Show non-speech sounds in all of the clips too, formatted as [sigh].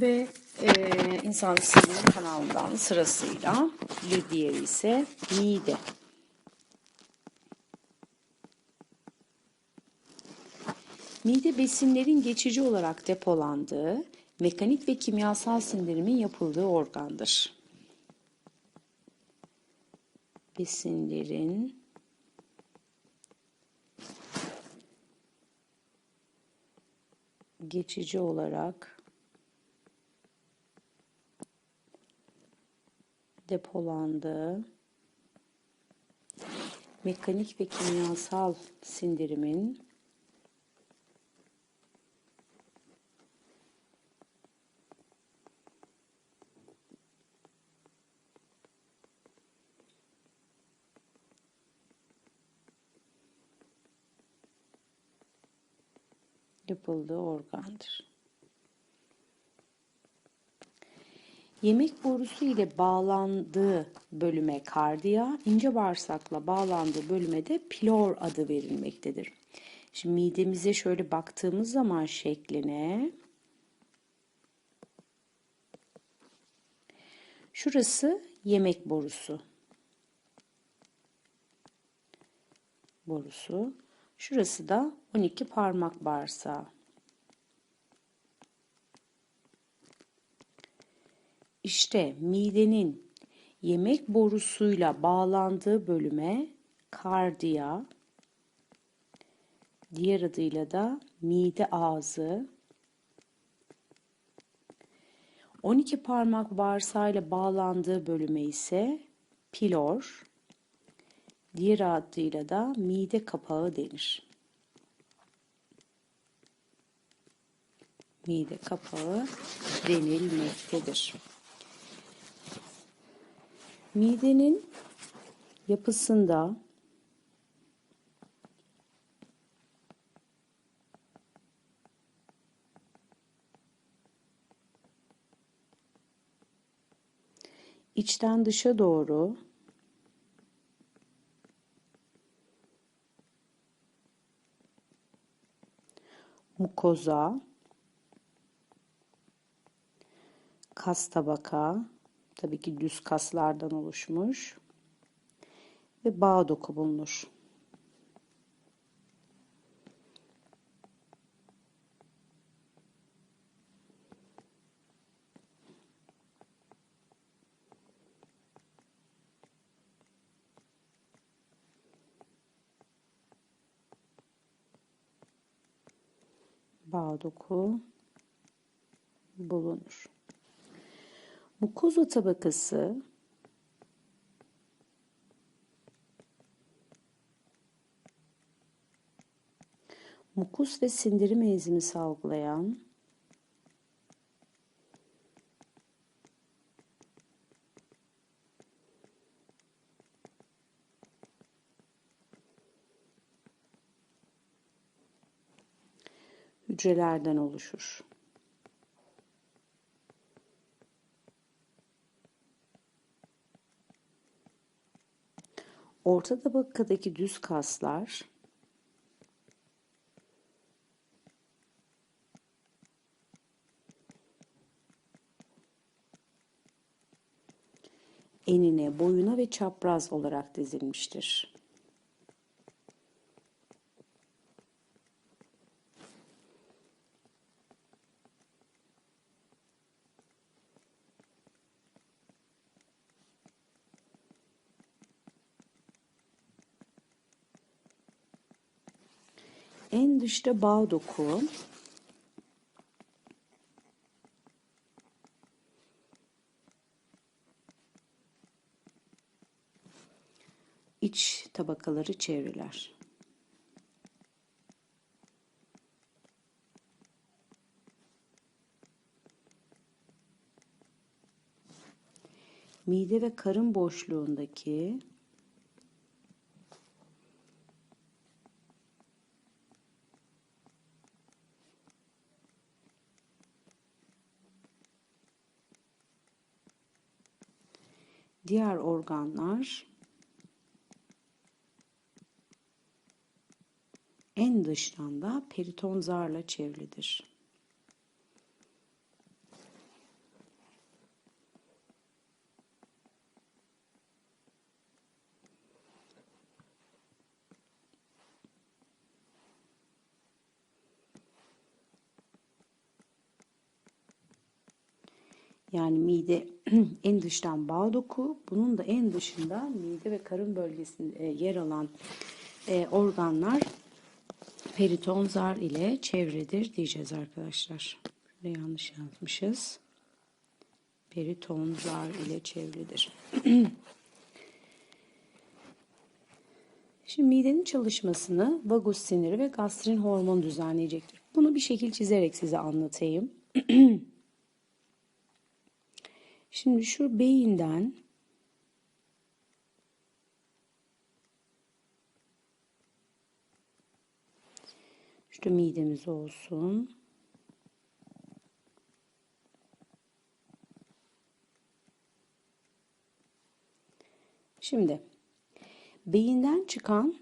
Ve e, insan sinir kanalından sırasıyla bir diğeri ise mide. Mide besinlerin geçici olarak depolandığı, mekanik ve kimyasal sindirimin yapıldığı organdır. Besinlerin geçici olarak depolandığı mekanik ve kimyasal sindirimin yapıldığı organdır. Yemek borusu ile bağlandığı bölüme kardiya, ince bağırsakla bağlandığı bölüme de pilor adı verilmektedir. Şimdi midemize şöyle baktığımız zaman şekline şurası yemek borusu. Borusu. Şurası da 12 parmak bağırsağı. İşte midenin yemek borusuyla bağlandığı bölüme kardiya, diğer adıyla da mide ağzı, 12 parmak bağırsağıyla bağlandığı bölüme ise pilor, diğer adıyla da mide kapağı denir. Mide kapağı denilmektedir. Midenin yapısında içten dışa doğru mukoza, kas tabaka, tabii ki düz kaslardan oluşmuş ve bağ doku bulunur. Bağ doku bulunur. Mukoza tabakası mukus ve sindirim enzimi salgılayan hücrelerden oluşur. Orta tabakadaki düz kaslar enine, boyuna ve çapraz olarak dizilmiştir. Dışta bağ doku. iç tabakaları çevreler. Mide ve karın boşluğundaki diğer organlar en dıştan da periton zarla çevrilidir. Yani mide [clears throat] en dıştan bağ doku, bunun da en dışında mide ve karın bölgesinde e, yer alan e, organlar periton zar ile çevredir diyeceğiz arkadaşlar. Burada yanlış yazmışız. Periton zar ile çevredir. [clears throat] Şimdi midenin çalışmasını vagus siniri ve gastrin hormonu düzenleyecektir. Bunu bir şekil çizerek size anlatayım. [clears throat] Şimdi şu beyinden şu midemiz olsun. Şimdi beyinden çıkan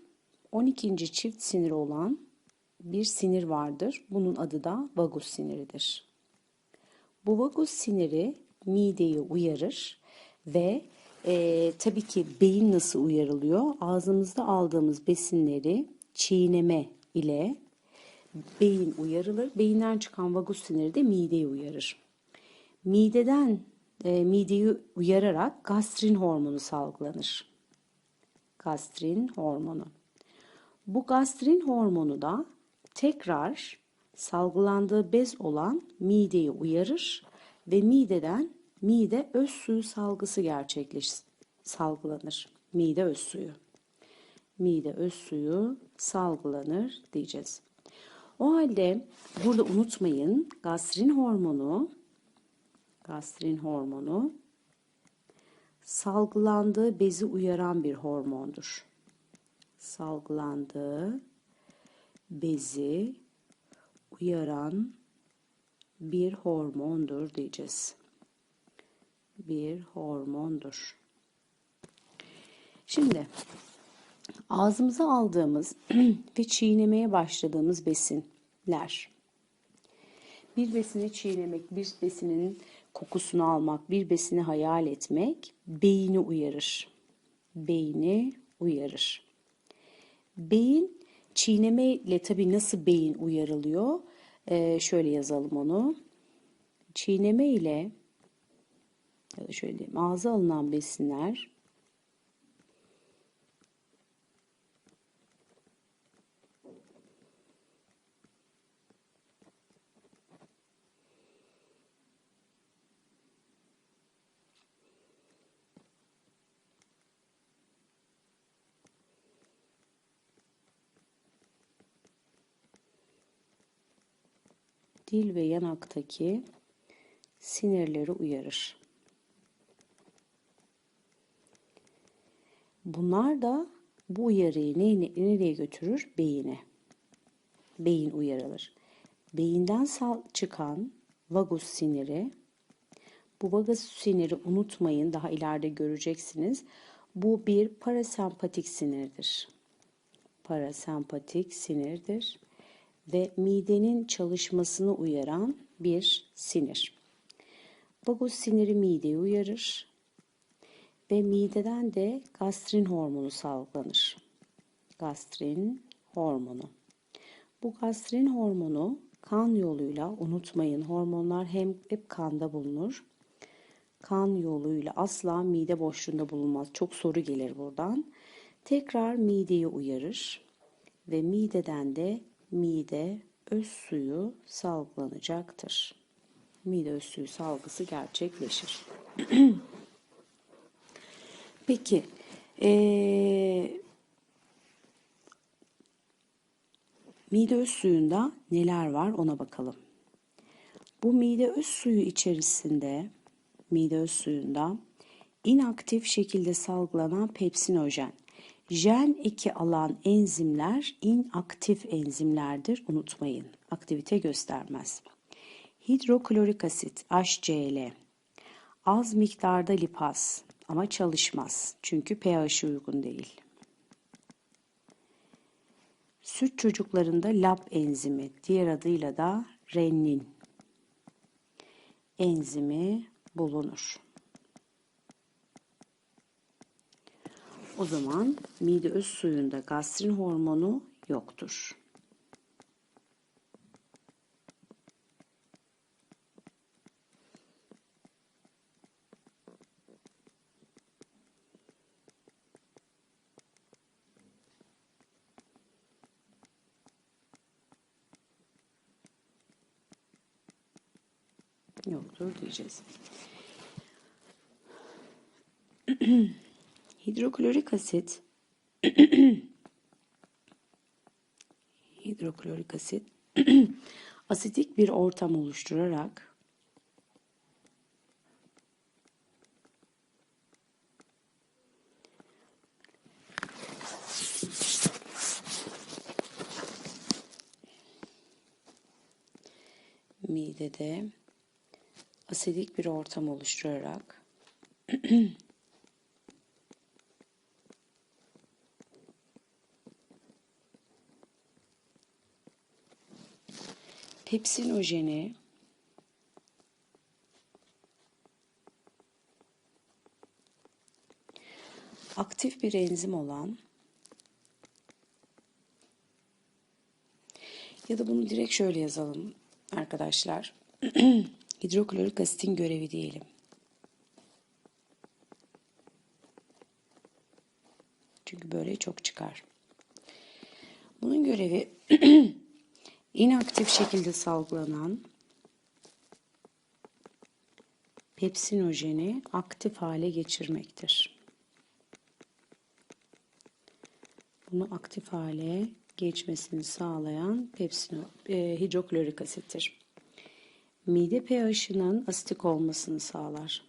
12. çift sinir olan bir sinir vardır. Bunun adı da vagus siniridir. Bu vagus siniri mideyi uyarır ve e, tabii ki beyin nasıl uyarılıyor? Ağzımızda aldığımız besinleri çiğneme ile beyin uyarılır. Beyinden çıkan vagus siniri de mideyi uyarır. Mideden e, mideyi uyararak gastrin hormonu salgılanır. Gastrin hormonu. Bu gastrin hormonu da tekrar salgılandığı bez olan mideyi uyarır ve mideden mide öz suyu salgısı gerçekleş salgılanır. Mide öz suyu. Mide öz suyu salgılanır diyeceğiz. O halde burada unutmayın gastrin hormonu gastrin hormonu salgılandığı bezi uyaran bir hormondur. Salgılandığı bezi uyaran bir hormondur diyeceğiz. Bir hormondur. Şimdi ağzımıza aldığımız [clears throat] ve çiğnemeye başladığımız besinler. Bir besini çiğnemek, bir besinin kokusunu almak, bir besini hayal etmek beyni uyarır. Beyni uyarır. Beyin çiğneme ile tabii nasıl beyin uyarılıyor? Ee, şöyle yazalım onu. Çiğneme ile ya da şöyle diyeyim ağza alınan besinler dil ve yanaktaki sinirleri uyarır. Bunlar da bu uyarıyı nereye götürür? Beyine. Beyin uyarılır. Beyinden çıkan vagus siniri, bu vagus siniri unutmayın daha ileride göreceksiniz. Bu bir parasempatik sinirdir. Parasempatik sinirdir ve midenin çalışmasını uyaran bir sinir. Vagus siniri mideyi uyarır ve mideden de gastrin hormonu salgılanır. Gastrin hormonu. Bu gastrin hormonu kan yoluyla unutmayın hormonlar hem hep kanda bulunur. Kan yoluyla asla mide boşluğunda bulunmaz. Çok soru gelir buradan. Tekrar mideyi uyarır ve mideden de mide öz suyu salgılanacaktır. Mide öz suyu salgısı gerçekleşir. [clears throat] Peki, ee, mide öz suyunda neler var ona bakalım. Bu mide öz suyu içerisinde, mide öz suyunda inaktif şekilde salgılanan pepsinojen, Gen 2 alan enzimler inaktif enzimlerdir. Unutmayın. Aktivite göstermez. Hidroklorik asit HCl az miktarda lipaz ama çalışmaz. Çünkü pH uygun değil. Süt çocuklarında LAB enzimi, diğer adıyla da rennin enzimi bulunur. O zaman mide öz suyunda gastrin hormonu yoktur. yoktur diyeceğiz. [clears throat] Hidroklorik asit. [clears throat] Hidroklorik asit. [clears throat] Asitik bir ortam oluşturarak midede asidik bir ortam oluşturarak [clears throat] pepsinojeni aktif bir enzim olan ya da bunu direkt şöyle yazalım arkadaşlar. [clears throat] Hidroklorik asitin görevi diyelim. Çünkü böyle çok çıkar. Bunun görevi [clears throat] inaktif şekilde salgılanan pepsinojeni aktif hale geçirmektir. Bunu aktif hale geçmesini sağlayan pepsino, e, hidroklorik asittir. Mide pH'ının asitik olmasını sağlar.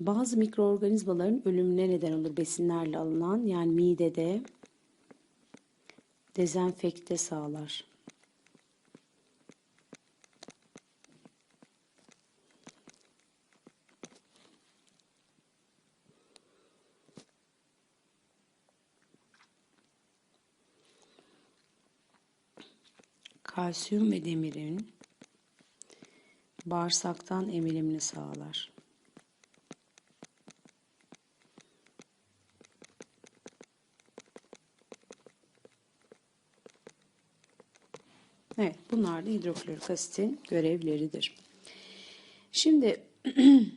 Bazı mikroorganizmaların ölümüne neden olur besinlerle alınan yani midede dezenfekte sağlar. kalsiyum ve demirin bağırsaktan emilimini sağlar. Evet, bunlar da hidroklorik asitin görevleridir. Şimdi [clears throat]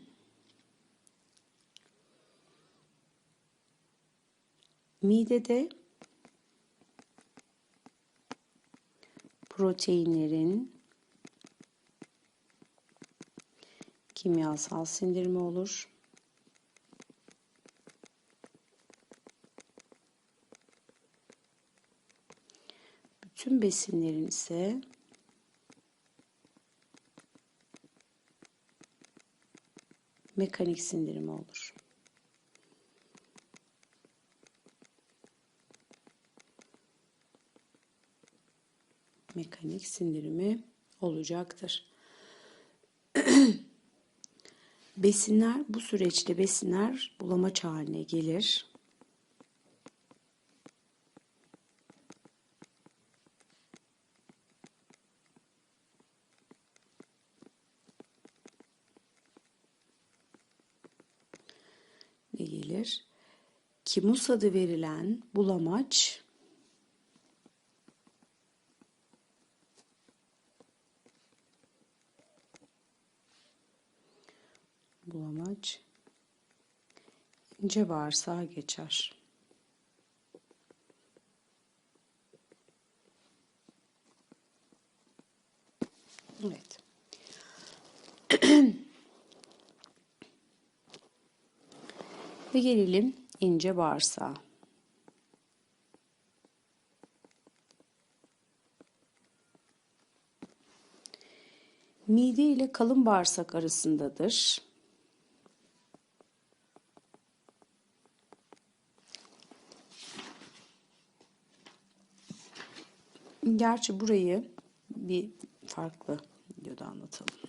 midede proteinlerin kimyasal sindirimi olur. Bütün besinlerin ise mekanik sindirimi olur. mekanik sindirimi olacaktır. [clears throat] besinler bu süreçte besinler bulamaç haline gelir. Gelir? Kimus adı verilen bulamaç bulamaç ince bağırsağa geçer. Evet. [clears throat] Ve gelelim ince bağırsağa. Mide ile kalın bağırsak arasındadır. Gerçi burayı bir farklı videoda anlatalım.